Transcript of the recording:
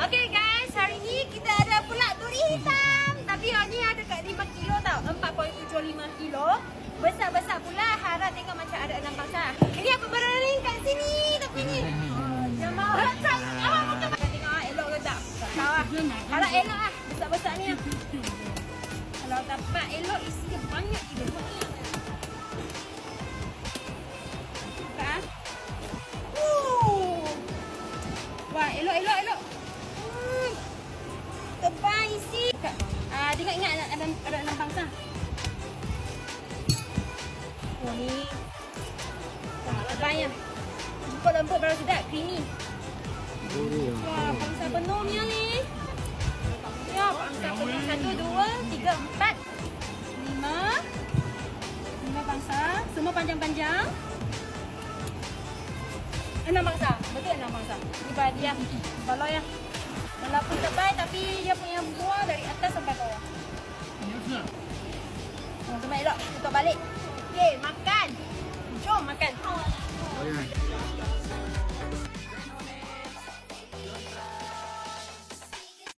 Okay guys, hari ni kita ada pula duri hitam. Tapi yang ni ada kat 5 kilo tau. 4.75 kilo. Besar-besar pula. Harap tengok macam ada enam bangsa. Ini apa barang kat sini. Tapi ni. Awak buka. Kita tengok ah, elok ke tak. Tak tahu lah. Harap elok lah. Besar-besar ni lah. Kalau dapat elok, isi banyak gila. Buka ah. Wah, elok, elok, elok. Tengok ingat ada ada, ada enam bangsa. Oh ni. Tebalnya. Jemput lembut baru sedap, creamy. Wah, bangsa penuhnya ni. Ya, bangsa penuh. Satu, dua, tiga, empat, lima. Lima bangsa. Semua panjang-panjang. Enam bangsa. Betul enam bangsa. Ini dia. Kalau ya. Walaupun tebal tapi dia punya buah Sumailo. Ito balik. Okay, makan.